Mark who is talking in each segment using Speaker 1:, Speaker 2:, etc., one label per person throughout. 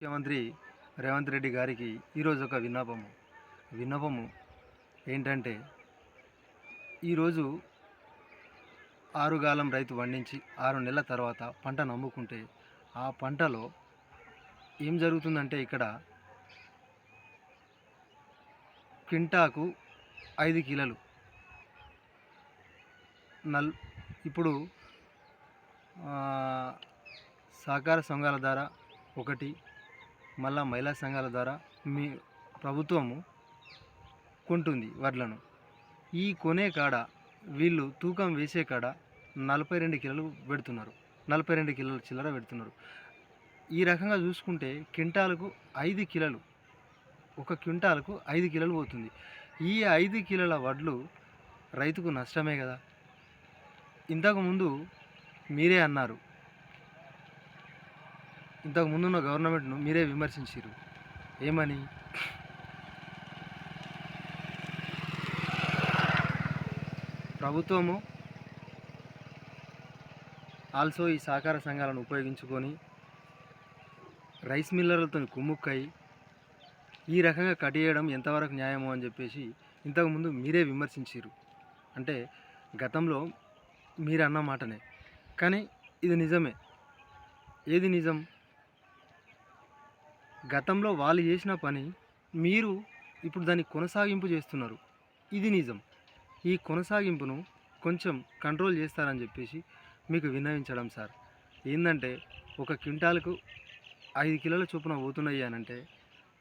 Speaker 1: ముఖ్యమంత్రి రేవంత్ రెడ్డి గారికి ఈరోజు ఒక విన్నపము. విన్నపము ఏంటంటే ఈరోజు ఆరుగాలం రైతు పండించి ఆరు నెలల తర్వాత పంట నమ్ముకుంటే ఆ పంటలో ఏం జరుగుతుందంటే ఇక్కడ క్వింటాకు ఐదు కిలోలు. నల్ ఇప్పుడు సహకార సంఘాల ద్వారా ఒకటి మళ్ళా మహిళా సంఘాల ద్వారా మీ ప్రభుత్వము కొంటుంది వడ్లను. ఈ కొనే కాడ వీళ్ళు తూకం వేసే కాడ నలభై రెండు కిలోలు పెడుతున్నారు. నలభై రెండు కిలోల చిల్లర పెడుతున్నారు. ఈ రకంగా చూసుకుంటే క్వింటాలకు ఐదు కిలోలు ఒక క్వింటాలకు ఐదు కిలోలు పోతుంది. ఈ ఐదు కిలోల వడ్లు రైతుకు నష్టమే కదా? ఇంతకుముందు మీరే అన్నారు ఇంతకు ముందున్న గవర్నమెంట్ను మీరే విమర్శించారు ఏమని? ప్రభుత్వము ఆల్సో ఈ సహకార సంఘాలను ఉపయోగించుకొని రైస్ మిల్లర్లతో కుమ్ముక్కై ఈ రకంగా కటియడం ఎంతవరకు న్యాయమో అని చెప్పేసి ఇంతకుముందు మీరే విమర్శించారు అంటే గతంలో మీరు అన్న మాటనే. కానీ ఇది నిజమే. ఏది నిజం? గతంలో వాళ్ళు చేసిన పని మీరు ఇప్పుడు దాన్ని కొనసాగింపు చేస్తున్నారు. ఇది నిజం. ఈ కొనసాగింపును కొంచెం కంట్రోల్ చేస్తారని చెప్పేసి మీకు విన్నవించడం సార్. ఏంటంటే ఒక క్వింటాల్కు ఐదు కిలోల చొప్పున పోతున్నాయి అని అంటే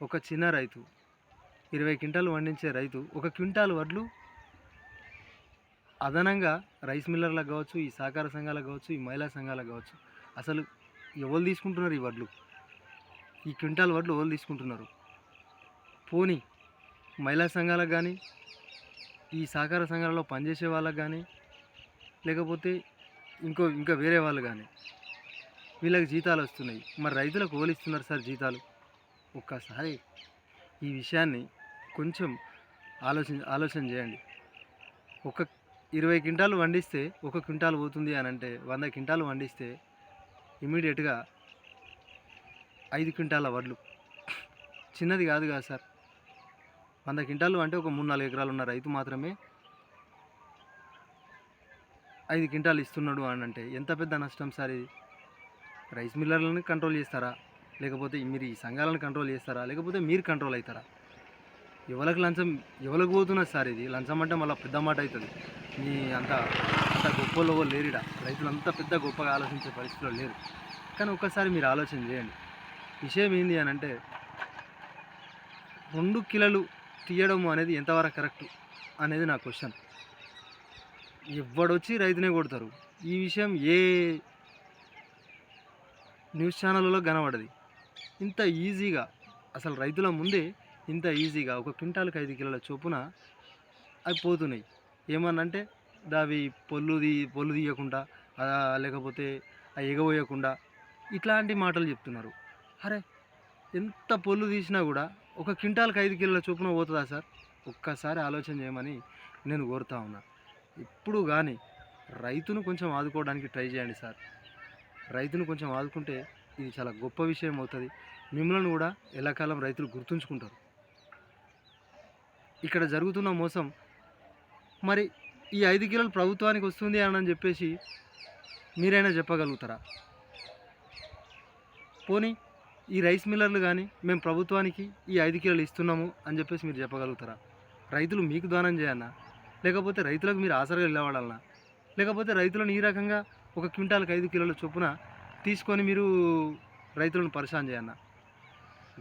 Speaker 1: ఒక చిన్న రైతు ఇరవై క్వింటాలు పండించే రైతు ఒక క్వింటాల్ వడ్లు అదనంగా రైస్ మిల్లర్లకు కావచ్చు ఈ సహకార సంఘాలకు కావచ్చు ఈ మహిళా సంఘాలకు కావచ్చు అసలు ఎవరు తీసుకుంటున్నారు ఈ వడ్లు? ఈ క్వింటాల్ వడ్లు ఎవరు తీసుకుంటున్నారు? పోనీ మహిళా సంఘాలకు కానీ ఈ సహకార సంఘాలలో పనిచేసే వాళ్ళకు కానీ లేకపోతే ఇంకో ఇంకా వేరే వాళ్ళు కానీ వీళ్ళకి జీతాలు వస్తున్నాయి. మరి రైతులకు ఓలిస్తున్నారు సార్ జీతాలు? ఒక్కసారి ఈ విషయాన్ని కొంచెం ఆలోచన ఆలోచన చేయండి. ఒక ఇరవై క్వింటాలు వండిస్తే ఒక క్వింటాలు పోతుంది అని అంటే వంద క్వింటాలు వండిస్తే ఇమీడియట్గా ఐదు క్వింటాల వడ్లు. చిన్నది కాదు కదా సార్. వంద క్వింటాలు అంటే ఒక మూడు నాలుగు ఎకరాలు ఉన్న రైతు మాత్రమే ఐదు క్వింటాలు ఇస్తున్నాడు అని అంటే ఎంత పెద్ద నష్టం సార్ ఇది? రైస్ మిల్లర్లను కంట్రోల్ చేస్తారా? లేకపోతే మీరు ఈ సంఘాలను కంట్రోల్ చేస్తారా? లేకపోతే మీరు కంట్రోల్ అవుతారా? ఎవరికి లంచం ఎవరికి పోతున్నది సార్ ఇది? లంచం అంటే మళ్ళీ పెద్ద మాట అవుతుంది. మీ అంత అంత గొప్పలో లేరిడా? రైతులు అంత పెద్ద గొప్పగా ఆలోచించే పరిస్థితిలో లేరు. కానీ ఒక్కసారి మీరు ఆలోచన చేయండి. విషయం ఏంది అని అంటే రెండు కిలోలు తీయడం అనేది ఎంతవరకు కరెక్ట్ అనేది నా క్వశ్చన్. ఎవడొచ్చి రైతునే కొడతారు? ఈ విషయం ఏ న్యూస్ ఛానళ్ళలో కనబడది? ఇంత ఈజీగా అసలు రైతుల ముందే ఇంత ఈజీగా ఒక క్వింటాల్కి ఐదు కిలోల చొప్పున అవి పోతున్నాయి. ఏమన్నంటే దావి పొల్లు తీ పొల్లు తీయకుండా లేకపోతే ఆ ఎగబోయకుండా ఇట్లాంటి మాటలు చెప్తున్నారు. అరే ఎంత పొల్లు తీసినా కూడా ఒక క్వింటాల్కి ఐదు కిలోల చొప్పున పోతుందా సార్? ఒక్కసారి ఆలోచన చేయమని నేను కోరుతా ఉన్నా. ఇప్పుడు కానీ రైతును కొంచెం ఆదుకోవడానికి ట్రై చేయండి సార్. రైతును కొంచెం ఆదుకుంటే ఇది చాలా గొప్ప విషయం అవుతుంది. మిమ్మల్ని కూడా ఎల్లకాలం రైతులు గుర్తుంచుకుంటారు. ఇక్కడ జరుగుతున్న మోసం మరి ఈ ఐదు కిలోలు ప్రభుత్వానికి వస్తుంది అని చెప్పేసి మీరైనా చెప్పగలుగుతారా? పోనీ ఈ రైస్ మిల్లర్లు కానీ మేము ప్రభుత్వానికి ఈ ఐదు కిలోలు ఇస్తున్నాము అని చెప్పేసి మీరు చెప్పగలుగుతారా? రైతులు మీకు దానం చేయన్నా లేకపోతే రైతులకు మీరు ఆసరగా నిలబడాలన్నా లేకపోతే రైతులను ఈ రకంగా ఒక క్వింటాల్కి ఐదు కిలోల చొప్పున తీసుకొని మీరు రైతులను పరిశాన్ చేయన్న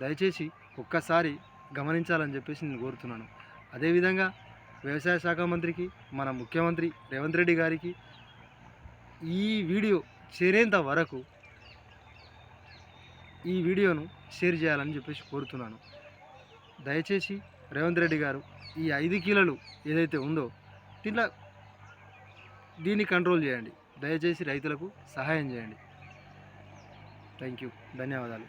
Speaker 1: దయచేసి ఒక్కసారి గమనించాలని చెప్పేసి నేను కోరుతున్నాను. అదేవిధంగా వ్యవసాయ శాఖ మంత్రికి మన ముఖ్యమంత్రి రేవంత్ రెడ్డి గారికి ఈ వీడియో చేరేంత వరకు ఈ వీడియోను షేర్ చేయాలని చెప్పేసి కోరుతున్నాను. దయచేసి రేవంత్ రెడ్డి గారు ఈ ఐదు కిలోలు ఏదైతే ఉందో దీంట్లో దీన్ని కంట్రోల్ చేయండి. దయచేసి రైతులకు సహాయం చేయండి. Thank you. ధన్యవాదాలు.